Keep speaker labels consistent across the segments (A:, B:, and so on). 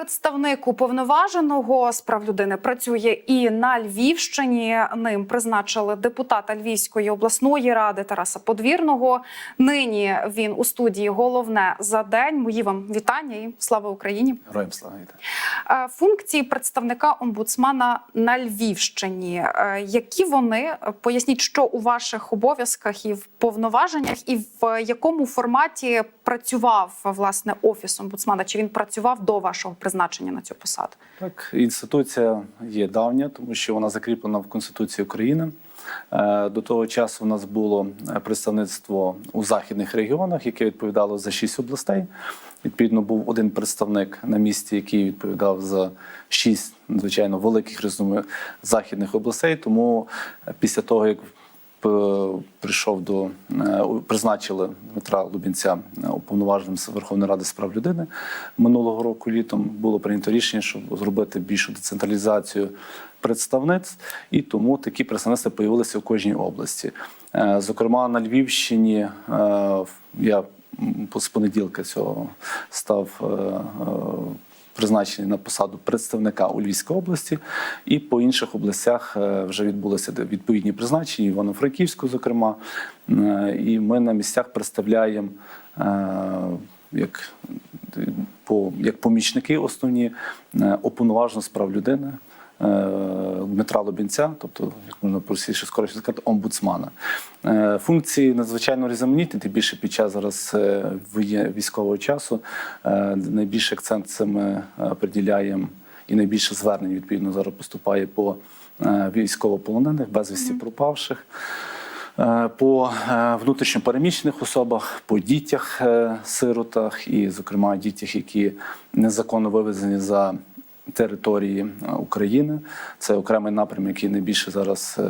A: Представник уповноваженого з прав людини працює і на Львівщині. Ним призначили депутата Львівської обласної ради Тараса Подвірного. Нині він у студії головне за день. Мої вам вітання і слава Україні.
B: Героям слава.
A: Е, Функції представника омбудсмана на Львівщині. Е, Які вони поясніть, що у ваших обов'язках і в повноваженнях, і в якому форматі працював власне офіс омбудсмана? Чи він працював до вашого призначення на цю посаду?
B: Так, інституція є давня, тому що вона закріплена в Конституції України. Е, До того часу у нас було е, представництво у західних регіонах, яке відповідало за шість областей. Відповідно, був один представник на місці, який відповідав за шість звичайно великих західних областей. Тому е, після того, як прийшов до е, призначили Дмитра Лубінця е, уповноваженим Верховної Ради з прав людини минулого року літом було прийнято рішення, щоб зробити більшу децентралізацію представництв, і тому такі представництва появилися у кожній області. Е, Зокрема, на Львівщині е, я з понеділка цього став. Призначений на посаду представника у Львівській області, і по інших областях е, вже відбулися відповідні призначення, Івано-Франківську, зокрема. Е, І ми на місцях представляємо е, як, як помічники основні уповноваженого з прав людини. Е, Дмитра Лобінця, тобто, як можна простіше скоріше сказати, омбудсмана. Е, Функції надзвичайно різноманітні, тим більше під час зараз е, військового часу. Найбільший акцент це ми приділяємо і найбільше звернень відповідно зараз поступає по військовополонених, безвісті пропавших. По внутрішньопереміщених особах, по дітях, сиротах, і, зокрема, дітях, які незаконно вивезені за території е, України. Це окремий напрям, який найбільше зараз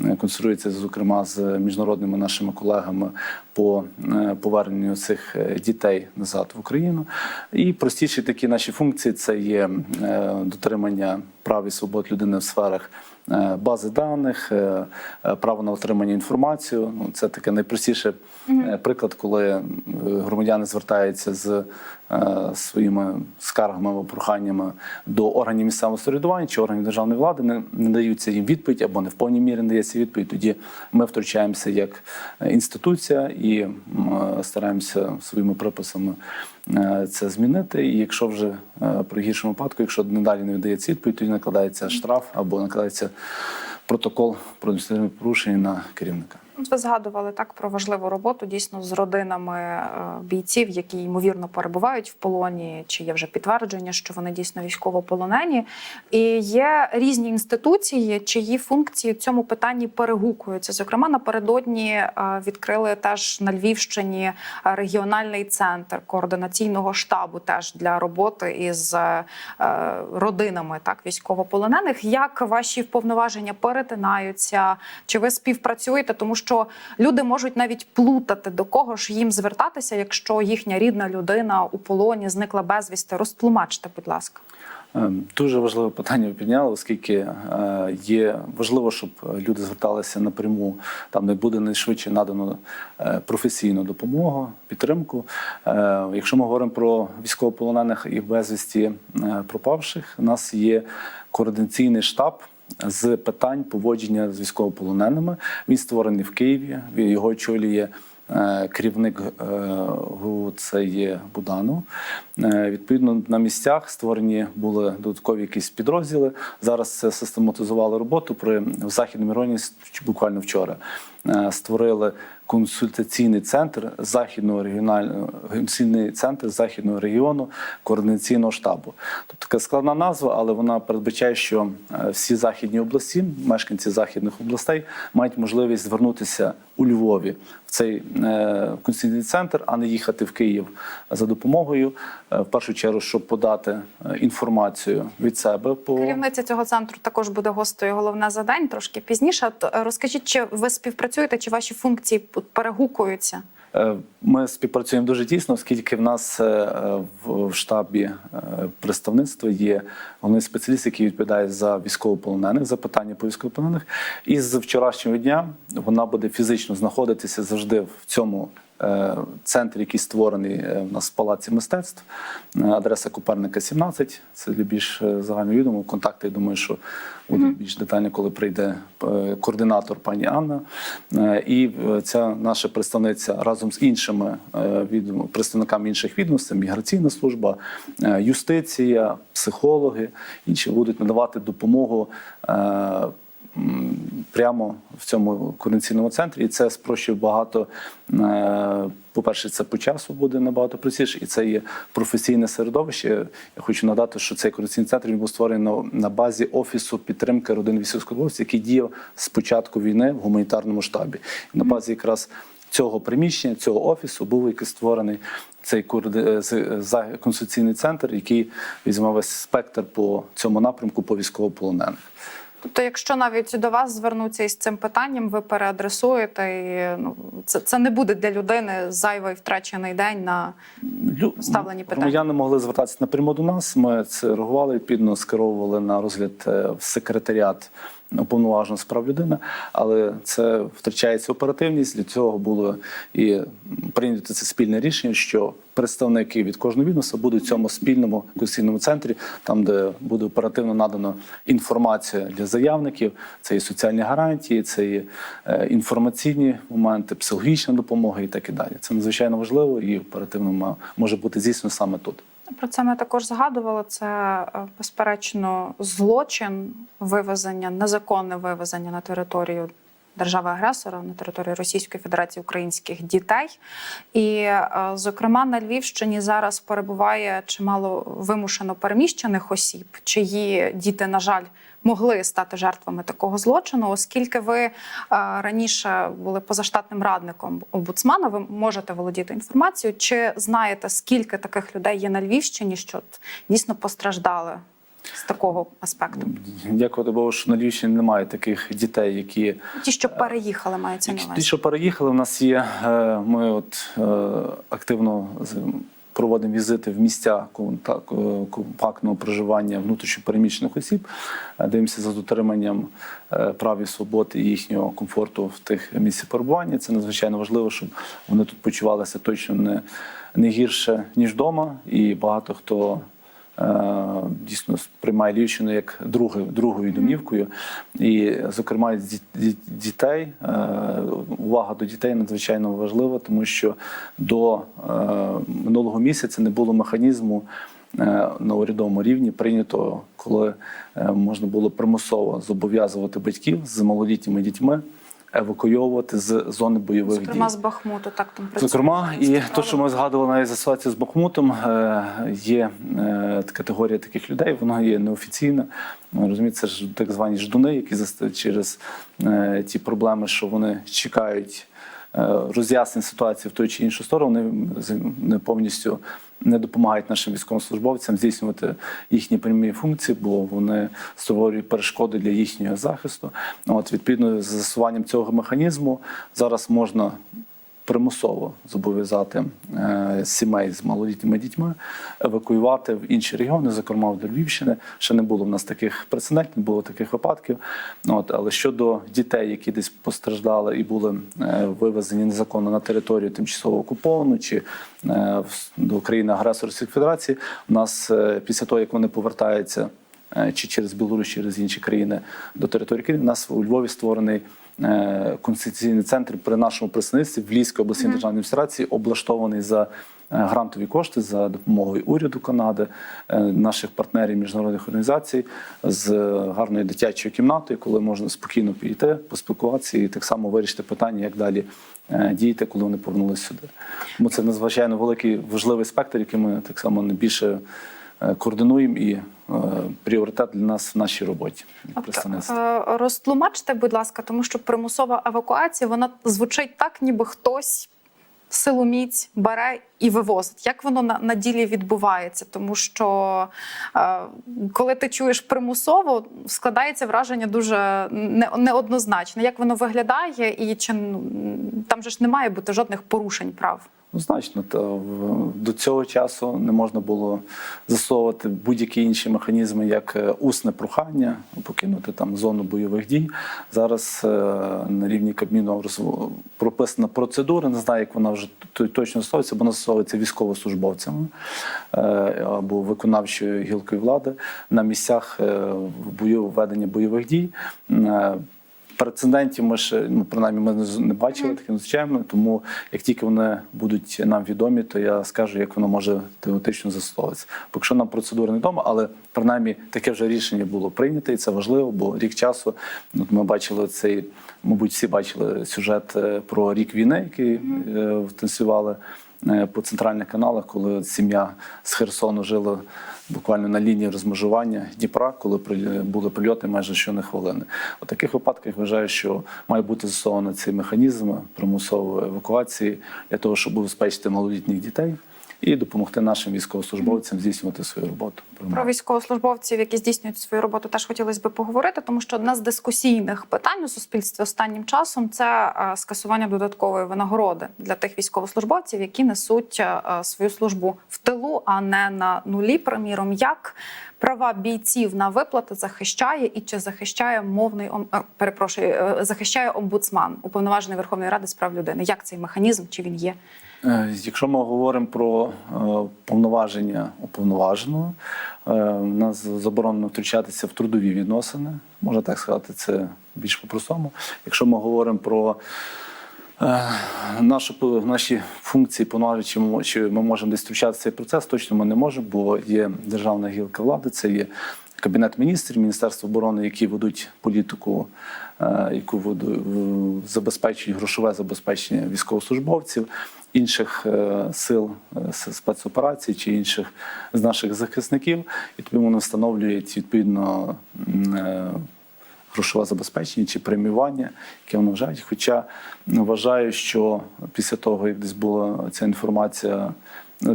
B: е, конструюється, зокрема, з міжнародними нашими колегами по е, поверненню цих дітей назад в Україну. І простіші такі наші функції це є дотримання прав і свобод людини в сферах е, бази даних, е, е, право на отримання інформації. Ну, це таке найпростіше приклад, коли громадяни звертаються з своїми скаргами або проханнями до органів місцевого самоврядування чи органів державної влади, не, не даються їм відповідь або не в повній мірі не дається відповідь. Тоді ми втручаємося як інституція і стараємося своїми приписами це змінити. І якщо вже е, при гіршому випадку, якщо надалі не видається відповідь, тоді накладається штраф або накладається протокол про адміністративне порушення на керівника.
A: Ви згадували так про важливу роботу дійсно з родинами е, бійців, які ймовірно перебувають в полоні, чи є вже підтвердження, що вони дійсно військовополонені. І є різні інституції, чиї функції в цьому питанні перегукуються. Зокрема, напередодні е, відкрили теж на Львівщині регіональний центр координаційного штабу теж для роботи із е, родинами так військовополонених. Як ваші повноваження перетинаються? Чи ви співпрацюєте? Тому що люди можуть навіть плутати до кого ж їм звертатися, якщо їхня рідна людина у полоні зникла безвісти. Розтлумачте, будь ласка.
B: Е, Дуже важливе питання підняли, оскільки е, є важливо, щоб люди зверталися напряму. Там не буде найшвидше надано е, професійну допомогу, підтримку. Якщо ми говоримо про військовополонених і безвісті пропавших, у нас є координаційний штаб. З питань поводження з військовополоненими він створений в Києві. Його очолює е, керівник е, ГУ це є Буданов. Е, Відповідно, на місцях створені були додаткові якісь підрозділи. Зараз систематизували роботу при в західному районі буквально вчора. Е, Створили консультаційний центр західного регіонального консультаційний центр західного регіону координаційного штабу. Тобто така складна назва, але вона передбачає, що е, всі західні області, мешканці західних областей, мають можливість звернутися у Львові в цей консультаційний центр, а не їхати в Київ за допомогою. Е, В першу чергу, щоб подати е, інформацію від себе по
A: Керівниця цього центру також буде гостею головне за трошки пізніше. Е, Розкажіть, чи ви співпрацюєте, чи ваші функції перегукуються?
B: Ми співпрацюємо дуже тісно, оскільки в нас в штабі представництва є головний спеціаліст, який відповідає за військовополонених, за питання по військовополонених. І з вчорашнього дня вона буде фізично знаходитися завжди в цьому центр, який створений е, у нас в Палаці мистецтв. Е, Адреса Коперника 17. Це для більш е, загальновідомо. Контакти, я думаю, що будуть більш детально, коли прийде е, координатор пані Анна. Е, І е, ця наша представниця разом з іншими е, представниками інших відомств, міграційна служба, е, юстиція, психологи, інші будуть надавати допомогу. Прямо в цьому координаційному центрі, і це спрощує багато. е, По-перше, це по часу буде набагато простіше, і це є професійне середовище. Я хочу нагадати, що цей координаційний центр він був створений на, базі офісу підтримки родин військовослужбовців, який діяв з початку війни в гуманітарному штабі. І на базі якраз цього приміщення, цього офісу був який створений цей за- центр, який візьме весь спектр по цьому напрямку по військовополонених.
A: Тобто, якщо навіть до вас звернуться із цим питанням, ви переадресуєте, і ну це, це не буде для людини зайвий втрачений день на
B: ставлені
A: питання. питання.
B: Громадяни могли звертатися напряму до нас. Ми це реагували, відповідно скеровували на розгляд е, в секретаріат уповноваженого з прав людини, але це втрачається оперативність. Для цього було і прийнято це спільне рішення, що представники від кожного відомства будуть в цьому спільному конституційному центрі, там де буде оперативно надано інформація для заявників. Це і соціальні гарантії, це і е, інформаційні моменти, психологічна допомога і так і далі. Це надзвичайно важливо і оперативно може бути здійснено саме тут.
A: Про це ми також згадували. Це е, безперечно злочин вивезення, незаконне вивезення на територію держави-агресора на територію Російської Федерації українських дітей. І, е, зокрема, на Львівщині зараз перебуває чимало вимушено переміщених осіб, чиї діти, на жаль, могли стати жертвами такого злочину, оскільки ви е, раніше були позаштатним радником омбудсмана, ви можете володіти інформацією. Чи знаєте, скільки таких людей є на Львівщині, що дійсно постраждали з такого аспекту?
B: Дякувати Богу, що на Львівщині немає таких дітей, які
A: Ті, що переїхали, мається на
B: Ті, що переїхали, у нас є. е, Ми от е, активно проводимо візити в місця е, компактного проживання внутрішньопереміщених осіб, е, дивимося за дотриманням е, прав і свобод і їхнього комфорту в тих місцях перебування. Це надзвичайно важливо, щоб вони тут почувалися точно не, не гірше ніж вдома. І багато хто дійсно сприймає Львівщину як друге, другою домівкою. І, зокрема, ді- ді- дітей, е, увага до дітей надзвичайно важлива, тому що до е, минулого місяця не було механізму. е, На урядовому рівні прийнято, коли е, можна було примусово зобов'язувати батьків з малолітніми дітьми евакуйовувати з зони бойових дій.
A: Зокрема, з Бахмуту, так там працює.
B: Зокрема, і те, що ми згадували навіть за ситуацію з Бахмутом, е, є е, категорія таких людей, вона є неофіційна. Ну, Розумієте, це ж так звані ждуни, які через е, ті проблеми, що вони чекають роз'яснень ситуації в ту чи іншу сторону, не повністю не допомагають нашим військовослужбовцям здійснювати їхні прямі функції, бо вони створюють перешкоди для їхнього захисту. От відповідно з засуванням цього механізму зараз можна примусово зобов'язати е, сімей з малолітніми дітьми евакуювати в інші регіони, зокрема до Львівщини. Ще не було в нас таких прецедентів, не було таких випадків. От, але щодо дітей, які десь постраждали і були е, вивезені незаконно на територію тимчасово окуповану чи е, до країни агресора Російської Федерації, у нас після того, як вони повертаються чи через Білорусь, через інші країни до території країни, у нас у Львові створений конституційний центр при нашому представництві в Львівській обласній державній адміністрації, облаштований за е, грантові кошти за допомогою уряду Канади, е, наших партнерів міжнародних організацій з гарною дитячою кімнатою, коли можна спокійно підійти, поспілкуватися і так само вирішити питання, як далі е, діяти, коли вони повернулися сюди. Тому це надзвичайно великий важливий спектр, який ми так само найбільше е, координуємо і е, пріоритет для нас в нашій роботі як
A: е, Розтлумачте, будь ласка, тому що примусова евакуація вона звучить так, ніби хтось силоміць бере і вивозить. Як воно на, на ділі відбувається? Тому що е, коли ти чуєш примусово, складається враження дуже не, неоднозначно. Як воно виглядає, і чи ну, там же ж не має бути жодних порушень прав?
B: Однозначно, та в- до цього часу не можна було засовувати будь-які інші механізми, як е, усне прохання, покинути там зону бойових дій. Зараз е, на рівні Кабміну прописана процедура. Не знаю, як вона вже точно стосується, бо вона стосується військовослужбовцями е, або виконавчою гілкою влади на місцях бою ведення бойових дій. Прецедентів ми ще ну принаймні ми не бачили таким не зустрічаємо. Тому як тільки вони будуть нам відомі, то я скажу, як воно може теоретично застосовуватися. Поки що нам процедура не відома, але принаймні таке вже рішення було прийнято, і це важливо, бо рік часу ну, ми бачили цей, мабуть, всі бачили сюжет е, про рік війни, який е, танцювали е, по центральних каналах, коли сім'я з Херсону жила буквально на лінії розмежування Дніпра, коли при- були прильоти майже щонахвилини. У таких випадках вважаю, що має бути застосований цей механізм примусової евакуації для того, щоб убезпечити малолітніх дітей і допомогти нашим військовослужбовцям здійснювати свою роботу.
A: Про військовослужбовців, які здійснюють свою роботу, теж хотілося б поговорити, тому що одна з дискусійних питань у суспільстві останнім часом це е, скасування додаткової винагороди для тих військовослужбовців, які несуть е, свою службу в тилу, а не на нулі. Приміром, як права бійців на виплати захищає і чи захищає мовний е, перепрошую, захищає омбудсман, уповноважений Верховної Ради з прав людини. Як цей механізм чи він є?
B: Е, Якщо ми говоримо про е, повноваження уповноваженого, е, у нас заборонено втручатися в трудові відносини, можна так сказати, це більш по-простому. Якщо ми говоримо про нашу, наші функції, повноваження, чи ми можемо десь втручатися в цей процес, точно ми не можемо, бо є державна гілка влади, це є Кабінет міністрів, Міністерство оборони, які ведуть політику, е, яку забезпечують грошове забезпечення військовослужбовців, інших е, сил е, с- спецоперацій чи інших з наших захисників, і тому вони встановлюють відповідно грошове забезпечення чи преміювання, яке вони вважають. Хоча вважаю, що після того, як десь була ця інформація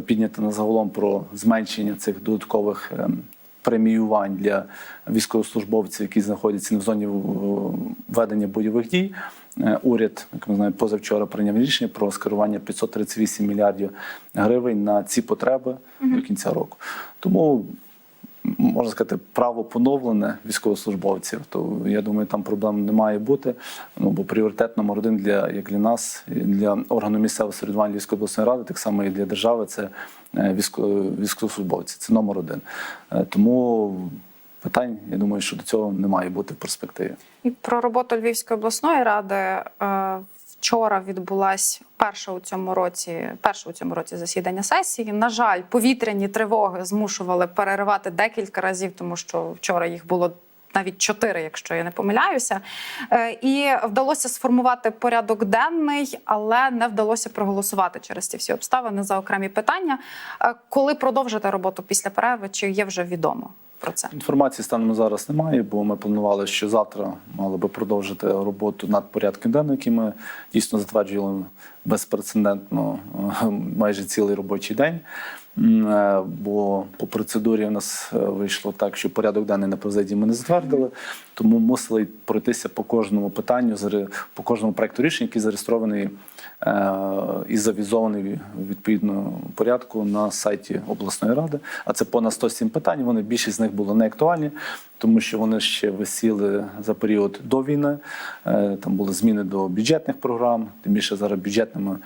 B: піднята на загалом про зменшення цих додаткових ем, преміювань для військовослужбовців, які знаходяться в зоні ведення бойових дій. е, Уряд, як ми знаємо, позавчора прийняв рішення про скерування 538 мільярдів гривень на ці потреби до кінця року. Тому можна сказати, право поновлене військовослужбовців, то я думаю, там проблем не має бути. Ну бо пріоритет номер один для як для нас, для органу місцевого середування Львівської обласної ради, так само і для держави, це е, військовослужбовці. Це номер один. Е, Тому питань, я думаю, що до цього не має бути в перспективі.
A: І про роботу Львівської обласної ради е, вчора відбулась перша у цьому році, перше у цьому році засідання сесії. На жаль, повітряні тривоги змушували переривати декілька разів, тому що вчора їх було. Навіть чотири, якщо я не помиляюся, Е, і вдалося сформувати порядок денний, але не вдалося проголосувати через ці всі обставини за окремі питання. Е, Коли продовжити роботу після перерви, чи є вже відомо про це?
B: Інформації станом зараз немає, бо ми планували, що завтра мали би продовжити роботу над порядком денним, який ми дійсно затверджували безпрецедентно е, майже цілий робочий день. Е, Бо по процедурі у нас е, вийшло так, що порядок денний на президії ми не затвердили, тому мусили пройтися по кожному питанню, по кожному проекту рішення, який зареєстрований е, і завізований в відповідному порядку на сайті обласної ради. А це понад 107 питань. Вони більшість з них були не актуальні, тому що вони ще висіли за період до війни. Там були зміни до бюджетних програм. Тим більше зараз бюджетними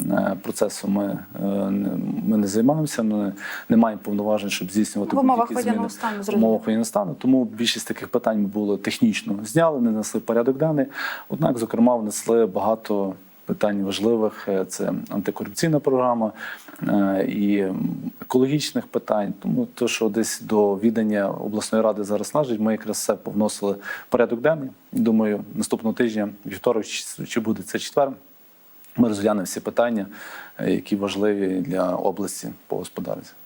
B: е, процесом ми, е, ми не займаємося. Ми не маємо повноважень, щоб здійснювати будь-які зміни
A: стану,
B: в умовах воєнного стану. Тому більшість таких питань ми було технічно зняли, не несли в порядок денний. Однак, зокрема, внесли багато питань важливих. Е, Це антикорупційна програма і екологічних питань. Тому те, що десь до відання обласної ради зараз належить, ми якраз все повносили в порядок денний. Думаю, наступного тижня, вівторок чи буде це четвер. Ми розглянемо всі питання, е, які важливі для області по господарстві.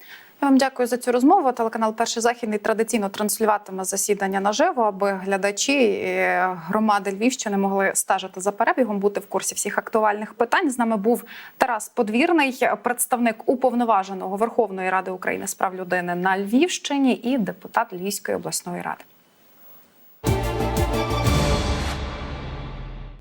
A: Я вам дякую за цю розмову. Телеканал Перший західний традиційно транслюватиме засідання наживо, аби глядачі і громади Львівщини могли стежити за перебігом, бути в курсі всіх актуальних питань. З нами був Тарас Подвірний, представник уповноваженого Верховної Ради України з прав людини на Львівщині і депутат Львівської обласної ради.